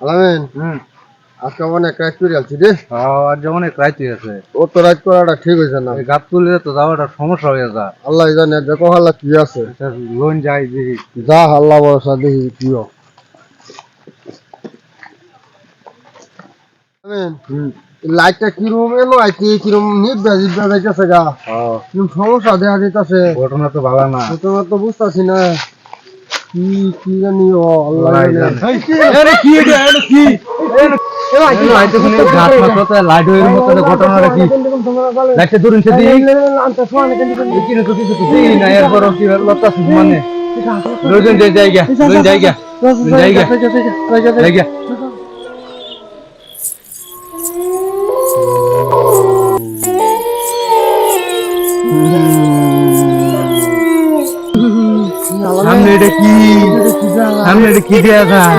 আলামিন? হুম। আজকে অনেক রাত করে রে রাইতে আছে। ও তো রাত করাটা ঠিক হয়েছে না। তুলে তো যাওয়াটা সমস্যা হয়ে আল্লাহ জানে দেখো হাল্লা কি আছে। লোন যাই যে যা হাল্লা বরসা দেখি কি। আলামিন, এই লাইটটা কিরম এলো? আইতে কিরম নিববে জিববে যাইতেছে গা? সমস্যা দেখা যাইতেছে ঘটনা তো ভালো না। তোমার তো বুঝতেছি না। কি কি জানি ও আল্লাহ? আরে কি এটা এটা কি? জায়গা সামনে এটা কি সামনে এটা কি দেয়া যায়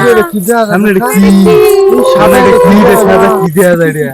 সামনে এটা কি সামনে এটা কি রে সামনে কি দেয়া যায় এটা